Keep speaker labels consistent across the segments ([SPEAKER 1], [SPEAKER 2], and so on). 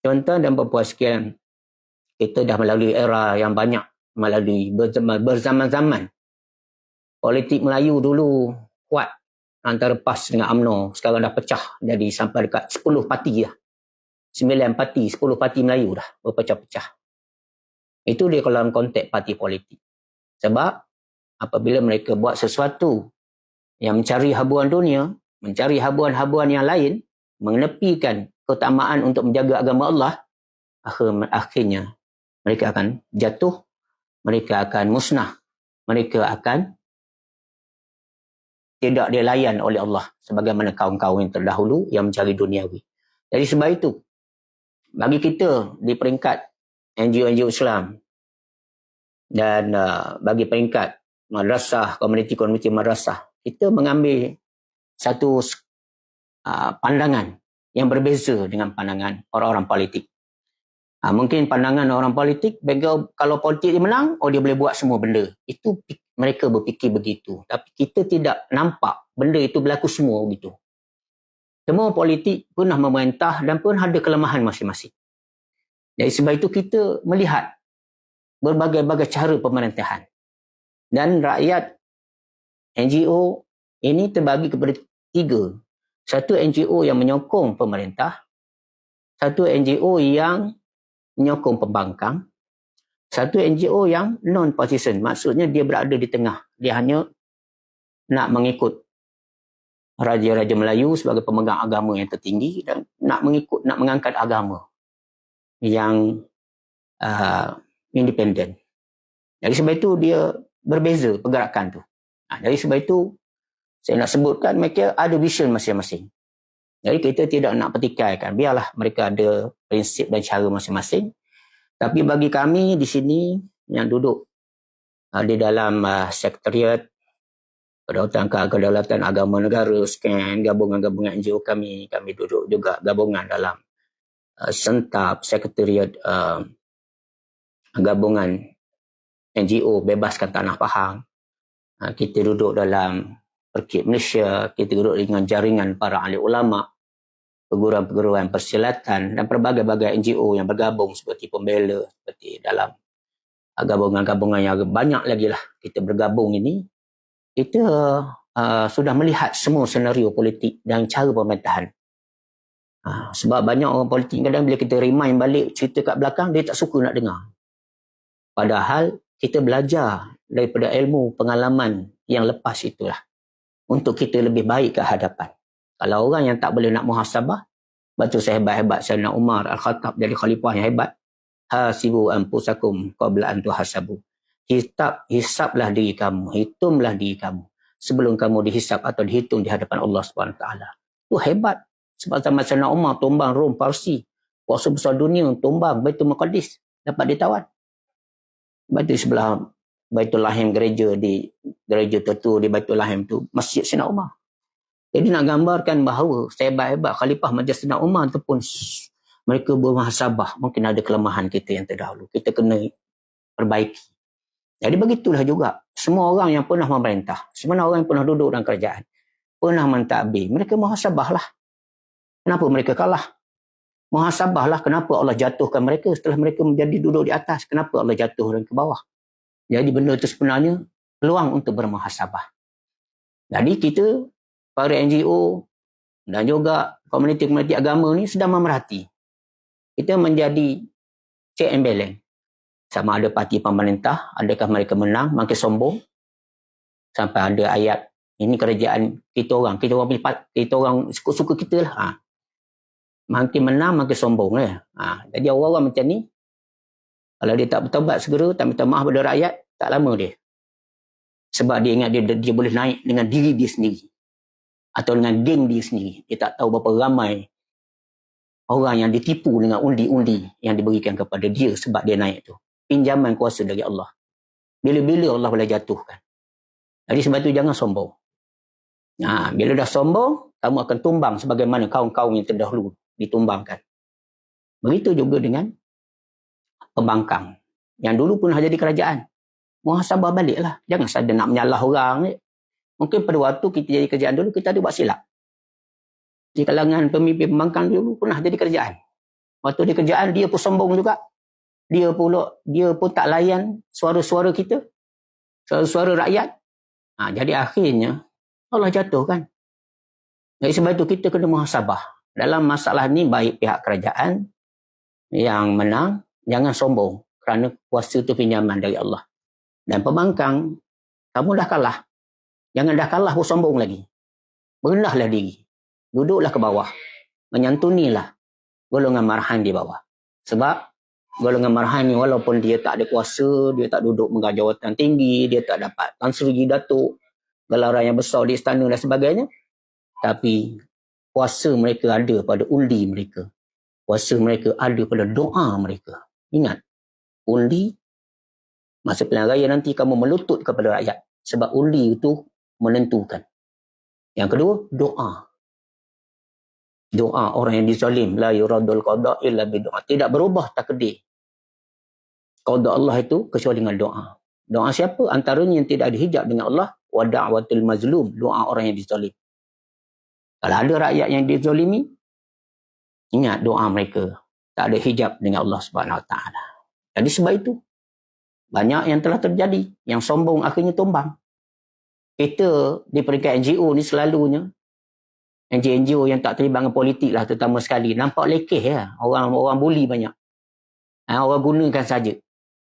[SPEAKER 1] Tuan-tuan dan puan sekalian, kita dah melalui era yang banyak melalui berzaman-zaman. Politik Melayu dulu kuat antara PAS dengan UMNO. Sekarang dah pecah jadi sampai dekat 10 parti dah. 9 parti, 10 parti Melayu dah berpecah-pecah. Itu dia dalam konteks parti politik. Sebab apabila mereka buat sesuatu yang mencari habuan dunia, mencari habuan-habuan yang lain, menepikan keutamaan untuk menjaga agama Allah, akhirnya mereka akan jatuh, mereka akan musnah, mereka akan tidak dilayan oleh Allah sebagaimana kaum-kaum yang terdahulu yang mencari duniawi. Jadi sebab itu, bagi kita di peringkat NGO-NGO Islam dan uh, bagi peringkat madrasah, komuniti-komuniti madrasah, kita mengambil satu uh, pandangan yang berbeza dengan pandangan orang-orang politik. Ha, mungkin pandangan orang politik, kalau politik dia menang, oh dia boleh buat semua benda. Itu mereka berfikir begitu. Tapi kita tidak nampak benda itu berlaku semua begitu. Semua politik pernah memerintah dan pun ada kelemahan masing-masing. Jadi sebab itu kita melihat berbagai-bagai cara pemerintahan. Dan rakyat NGO ini terbagi kepada tiga. Satu NGO yang menyokong pemerintah, satu NGO yang menyokong pembangkang. Satu NGO yang non-partisan. Maksudnya dia berada di tengah. Dia hanya nak mengikut Raja-Raja Melayu sebagai pemegang agama yang tertinggi dan nak mengikut, nak mengangkat agama yang uh, independen. Jadi sebab itu dia berbeza pergerakan tu. Nah, jadi sebab itu saya nak sebutkan mereka ada vision masing-masing. Jadi kita tidak nak pertikaikan. Biarlah mereka ada prinsip dan cara masing-masing. Tapi bagi kami di sini yang duduk uh, di dalam uh, sekretariat Kedaulatan Kedaulatan Agama Negara, SCAN, gabungan-gabungan NGO kami, kami duduk juga gabungan dalam uh, sentap sekretariat uh, gabungan NGO Bebaskan Tanah Pahang. Uh, kita duduk dalam Perkit Malaysia, kita duduk dengan jaringan para ahli ulama, perguruan-perguruan persilatan dan berbagai-bagai NGO yang bergabung seperti pembela, seperti dalam gabungan-gabungan yang banyak lagi lah kita bergabung ini, kita uh, sudah melihat semua senario politik dan cara pemerintahan. Uh, sebab banyak orang politik kadang bila kita remind balik cerita kat belakang, dia tak suka nak dengar. Padahal kita belajar daripada ilmu pengalaman yang lepas itulah untuk kita lebih baik ke hadapan. Kalau orang yang tak boleh nak muhasabah, baca sehebat-hebat Sayyidina Umar Al-Khattab dari khalifah yang hebat, hasibu anfusakum qabla an tuhasabu. Hisab, hisablah diri kamu, hitunglah diri kamu sebelum kamu dihisap atau dihitung di hadapan Allah SWT. Itu hebat. Sebab zaman Sayyidina Umar tumbang Rom, Parsi, kuasa besar dunia tumbang Baitul Maqdis, dapat ditawan. Baitul sebelah Baitul Lahim gereja di gereja tertua di Baitul Lahim tu Masjid Sina Umar. Jadi nak gambarkan bahawa sehebat-hebat khalifah Majlis Sina Umar tu pun mereka bermahasabah. Mungkin ada kelemahan kita yang terdahulu. Kita kena perbaiki. Jadi begitulah juga. Semua orang yang pernah memerintah. Semua orang yang pernah duduk dalam kerajaan. Pernah mentadbir. Mereka muhasabahlah. Kenapa mereka kalah? Muhasabahlah kenapa Allah jatuhkan mereka setelah mereka menjadi duduk di atas. Kenapa Allah jatuhkan ke bawah? Jadi benda itu sebenarnya peluang untuk bermuhasabah. Jadi kita, para NGO dan juga komuniti-komuniti agama ni sedang memerhati. Kita menjadi check and balance. Sama ada parti pemerintah, adakah mereka menang, makin sombong. Sampai ada ayat, ini kerajaan kita orang. Kita orang, kita orang suka-suka kita lah. Ha. Makin menang, makin sombong. Eh. Ha. Jadi orang-orang macam ni, kalau dia tak bertobat segera, tak minta maaf pada rakyat, tak lama dia. Sebab dia ingat dia, dia boleh naik dengan diri dia sendiri. Atau dengan geng dia sendiri. Dia tak tahu berapa ramai orang yang ditipu dengan undi-undi yang diberikan kepada dia sebab dia naik tu. Pinjaman kuasa dari Allah. Bila-bila Allah boleh jatuhkan. Jadi sebab tu jangan sombong. Nah, bila dah sombong, kamu akan tumbang sebagaimana kaum-kaum yang terdahulu ditumbangkan. Begitu juga dengan pembangkang. Yang dulu pun jadi kerajaan. Muhasabah baliklah. Jangan saja nak menyalah orang. Mungkin pada waktu kita jadi kerajaan dulu, kita ada buat silap. Di kalangan pemimpin pembangkang dulu pernah jadi kerajaan. Waktu di kerjaan dia pun sombong juga. Dia pula dia pun tak layan suara-suara kita. Suara-suara rakyat. Ha, jadi akhirnya Allah jatuhkan. Jadi sebab itu kita kena muhasabah. Dalam masalah ni baik pihak kerajaan yang menang jangan sombong kerana kuasa itu pinjaman dari Allah. Dan pembangkang kamu dah kalah. Jangan dah kalah pun sombong lagi. Berendahlah diri. Duduklah ke bawah. Menyantunilah golongan marahan di bawah. Sebab golongan marahan ni walaupun dia tak ada kuasa, dia tak duduk menggah jawatan tinggi, dia tak dapat Tan Sri Datuk, gelaran yang besar di istana dan sebagainya. Tapi kuasa mereka ada pada undi mereka. Kuasa mereka ada pada doa mereka. Ingat, undi masa pilihan raya nanti kamu melutut kepada rakyat. Sebab undi itu menentukan. Yang kedua, doa. Doa orang yang dizalim. La yuradul qada illa bidoa tidak berubah takdir. Qada Allah itu kecuali dengan doa. Doa siapa? Antaranya yang tidak ada hijab dengan Allah wa da'watul mazlum. Doa orang yang dizalim. Kalau ada rakyat yang dizalimi ingat doa mereka tak ada hijab dengan Allah Subhanahu wa taala jadi sebab itu banyak yang telah terjadi yang sombong akhirnya tumbang kita di peringkat NGO ni selalunya NGO-NGO yang tak terlibat dengan politik lah terutama sekali. Nampak lekeh ya. Orang orang bully banyak. Ha, orang gunakan saja.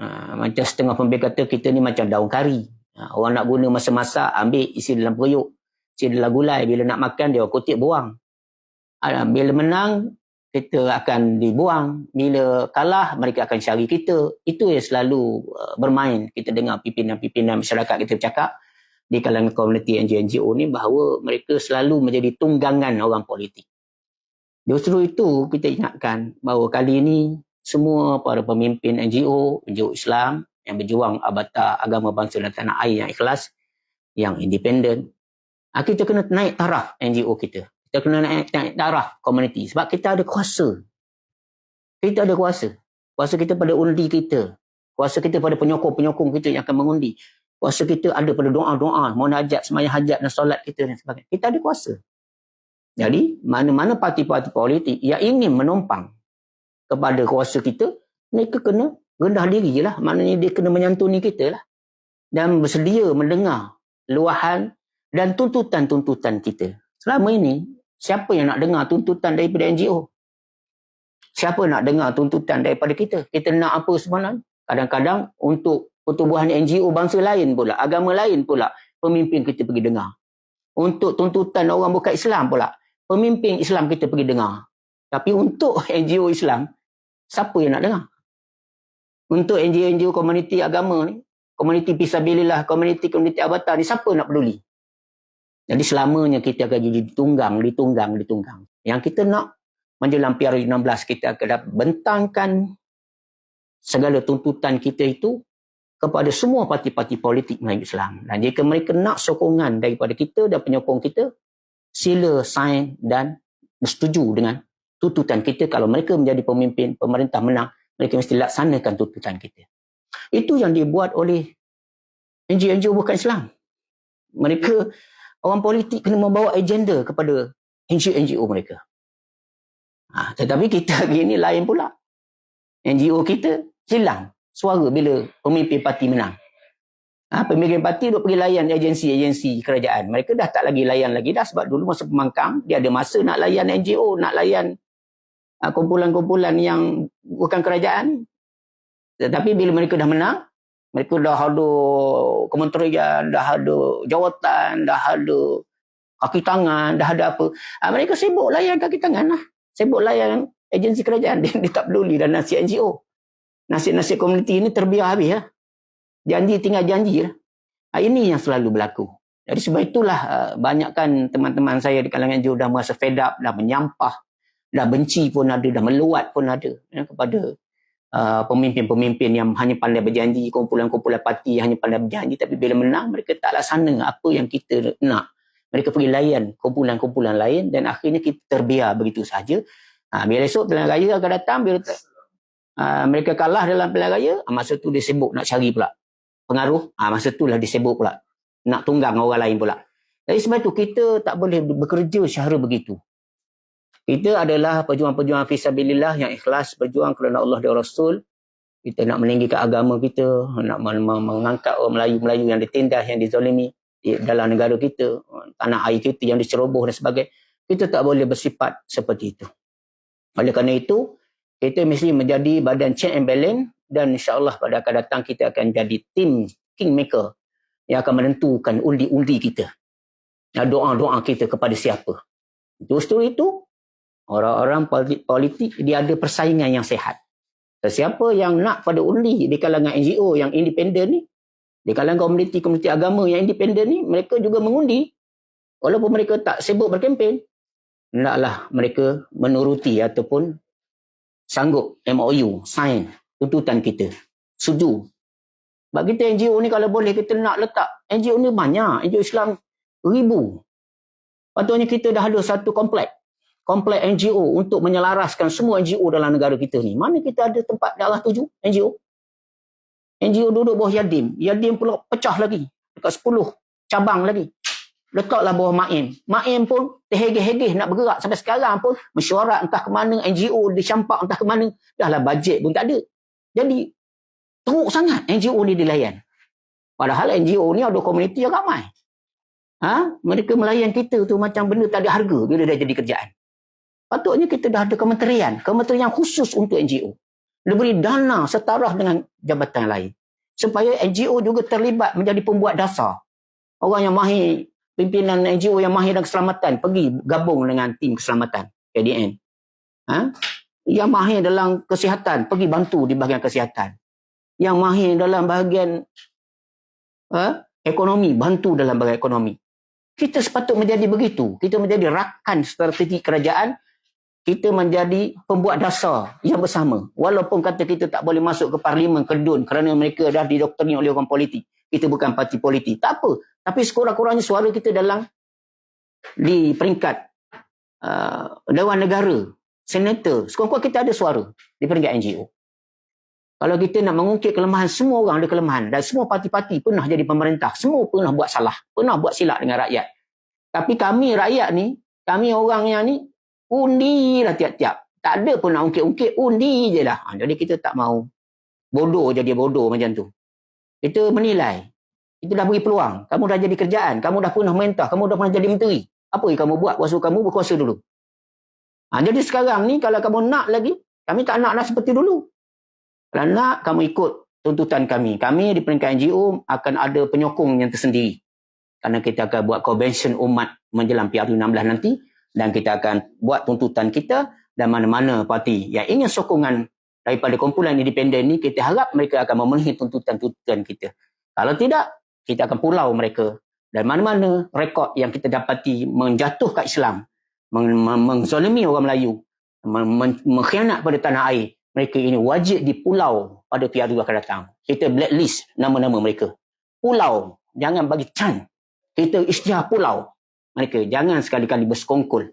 [SPEAKER 1] Ha, macam setengah pembeli kata kita ni macam daun kari. Ha, orang nak guna masa-masa ambil isi dalam periuk. Isi dalam gulai. Bila nak makan dia kutip buang. Ha, bila menang kita akan dibuang. Bila kalah mereka akan cari kita. Itu yang selalu uh, bermain. Kita dengar pimpinan-pimpinan masyarakat kita bercakap di kalangan komuniti NGO-NGO ni bahawa mereka selalu menjadi tunggangan orang politik. Justru itu kita ingatkan bahawa kali ini semua para pemimpin NGO, NGO Islam yang berjuang abata agama bangsa dan tanah air yang ikhlas, yang independen, ah, kita kena naik taraf NGO kita. Kita kena naik, naik taraf komuniti sebab kita ada kuasa. Kita ada kuasa. Kuasa kita pada undi kita. Kuasa kita pada penyokong-penyokong kita yang akan mengundi kuasa kita ada pada doa-doa, mohon hajat, semayang hajat dan solat kita dan sebagainya. Kita ada kuasa. Jadi, mana-mana parti-parti politik yang ingin menumpang kepada kuasa kita, mereka kena rendah diri lah. Maknanya dia kena menyantuni kita lah. Dan bersedia mendengar luahan dan tuntutan-tuntutan kita. Selama ini, siapa yang nak dengar tuntutan daripada NGO? Siapa nak dengar tuntutan daripada kita? Kita nak apa sebenarnya? Kadang-kadang untuk pertubuhan NGO bangsa lain pula, agama lain pula, pemimpin kita pergi dengar. Untuk tuntutan orang bukan Islam pula, pemimpin Islam kita pergi dengar. Tapi untuk NGO Islam, siapa yang nak dengar? Untuk NGO-NGO komuniti agama ni, komuniti pisabilillah, komuniti komuniti abata ni, siapa nak peduli? Jadi selamanya kita akan jadi ditunggang, ditunggang, ditunggang. Yang kita nak menjelang PRU 16 kita akan bentangkan segala tuntutan kita itu kepada semua parti-parti politik Melayu Islam. Dan jika mereka nak sokongan daripada kita dan penyokong kita, sila sign dan bersetuju dengan tuntutan kita. Kalau mereka menjadi pemimpin, pemerintah menang, mereka mesti laksanakan tuntutan kita. Itu yang dibuat oleh NGO-NGO bukan Islam. Mereka, orang politik kena membawa agenda kepada NGO-NGO mereka. Ha, tetapi kita hari ini lain pula. NGO kita hilang suara bila pemimpin parti menang. Ha, pemimpin parti duk pergi layan agensi-agensi kerajaan. Mereka dah tak lagi layan lagi dah sebab dulu masa pemangkang dia ada masa nak layan NGO, nak layan ha, kumpulan-kumpulan yang bukan kerajaan. Tetapi bila mereka dah menang, mereka dah ada kementerian, dah ada jawatan, dah ada kaki tangan, dah ada apa. Ha, mereka sibuk layan kaki tangan lah. Sibuk layan agensi kerajaan. Dia, dia tak peduli dan nasi NGO nasib-nasib komuniti ini terbiar habis ya. Janji tinggal janji lah. Ini yang selalu berlaku. Jadi sebab itulah uh, banyakkan teman-teman saya di kalangan NGO dah merasa fed up, dah menyampah, dah benci pun ada, dah meluat pun ada ya, kepada uh, pemimpin-pemimpin yang hanya pandai berjanji, kumpulan-kumpulan parti yang hanya pandai berjanji tapi bila menang mereka tak laksana apa yang kita nak. Mereka pergi layan kumpulan-kumpulan lain dan akhirnya kita terbiar begitu saja. Ha, biar esok pilihan raya akan datang, bila uh, mereka kalah dalam pilihan raya, uh, masa tu dia sibuk nak cari pula pengaruh, uh, masa tu lah dia sibuk pula nak tunggang orang lain pula. Jadi sebab tu kita tak boleh bekerja secara begitu. Kita adalah pejuang-pejuang fisabilillah yang ikhlas berjuang kerana Allah dan Rasul. Kita nak meninggikan agama kita, nak mengangkat orang Melayu-Melayu yang ditindas, yang dizalimi dalam negara kita, tanah air kita yang diceroboh dan sebagainya. Kita tak boleh bersifat seperti itu. Oleh kerana itu, kita mesti menjadi badan check and balance dan insyaAllah pada akan datang kita akan jadi tim kingmaker yang akan menentukan undi-undi kita. Doa-doa kita kepada siapa. Justru itu, orang-orang politik dia ada persaingan yang sehat. Siapa yang nak pada undi di kalangan NGO yang independen ni, di kalangan komuniti-komuniti agama yang independen ni, mereka juga mengundi. Walaupun mereka tak sibuk berkempen, hendaklah mereka menuruti ataupun sanggup MOU, sign tuntutan kita. Setuju. Sebab kita NGO ni kalau boleh kita nak letak, NGO ni banyak, NGO Islam ribu. Patutnya kita dah ada satu komplek komplek NGO untuk menyelaraskan semua NGO dalam negara kita ni. Mana kita ada tempat daerah tuju NGO? NGO duduk bawah Yadim. Yadim pula pecah lagi. Dekat 10 cabang lagi. Letaklah bawah Maim. Maim pun terhegeh-hegeh nak bergerak. Sampai sekarang pun mesyuarat entah ke mana. NGO dicampak entah ke mana. Dahlah bajet pun tak ada. Jadi teruk sangat NGO ni dilayan. Padahal NGO ni ada komuniti yang ramai. Ha? Mereka melayan kita tu macam benda tak ada harga bila dah jadi kerjaan. Patutnya kita dah ada kementerian, kementerian khusus untuk NGO. Dia beri dana setara dengan jabatan lain. Supaya NGO juga terlibat menjadi pembuat dasar. Orang yang mahir, pimpinan NGO yang mahir dalam keselamatan, pergi gabung dengan tim keselamatan, KDN. Ha? Yang mahir dalam kesihatan, pergi bantu di bahagian kesihatan. Yang mahir dalam bahagian ha? ekonomi, bantu dalam bahagian ekonomi. Kita sepatutnya menjadi begitu. Kita menjadi rakan strategi kerajaan kita menjadi pembuat dasar yang bersama. Walaupun kata kita tak boleh masuk ke parlimen kedun kerana mereka dah didoktrini oleh orang politik. Kita bukan parti politik. Tak apa. Tapi sekurang-kurangnya suara kita dalam di peringkat uh, Dewan Negara, Senator. Sekurang-kurangnya kita ada suara di peringkat NGO. Kalau kita nak mengungkit kelemahan, semua orang ada kelemahan. Dan semua parti-parti pernah jadi pemerintah. Semua pernah buat salah. Pernah buat silap dengan rakyat. Tapi kami rakyat ni, kami orang yang ni, Undi lah tiap-tiap. Tak ada pun nak ungkit-ungkit, undi je lah. Ha, jadi kita tak mau bodoh jadi bodoh macam tu. Kita menilai. Kita dah beri peluang. Kamu dah jadi kerjaan. Kamu dah pernah mentah. Kamu dah pernah jadi menteri. Apa yang kamu buat? Kuasa kamu berkuasa dulu. Ha, jadi sekarang ni kalau kamu nak lagi, kami tak nak lah seperti dulu. Kalau nak, kamu ikut tuntutan kami. Kami di peringkat NGO akan ada penyokong yang tersendiri. Karena kita akan buat convention umat menjelang PR16 nanti dan kita akan buat tuntutan kita dan mana-mana parti yang ingin sokongan daripada kumpulan independen ni kita harap mereka akan memenuhi tuntutan-tuntutan kita. Kalau tidak, kita akan pulau mereka dan mana-mana rekod yang kita dapati menjatuhkan Islam, mengzalimi orang Melayu, mengkhianat pada tanah air, mereka ini wajib dipulau pada juga akan datang. Kita blacklist nama-nama mereka. Pulau, jangan bagi can. Kita istilah pulau mereka jangan sekali-kali bersekongkol.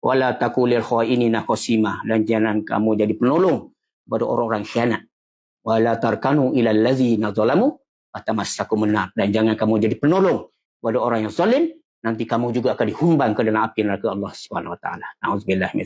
[SPEAKER 1] Wala takulil khainina qasimah dan jangan kamu jadi penolong kepada orang-orang khianat. Wala tarkanu ila allazina zalamu atamassakum nar dan jangan kamu jadi penolong kepada orang yang zalim. Nanti kamu juga akan dihumbang ke dalam api neraka Allah Subhanahu wa taala. Nauzubillah min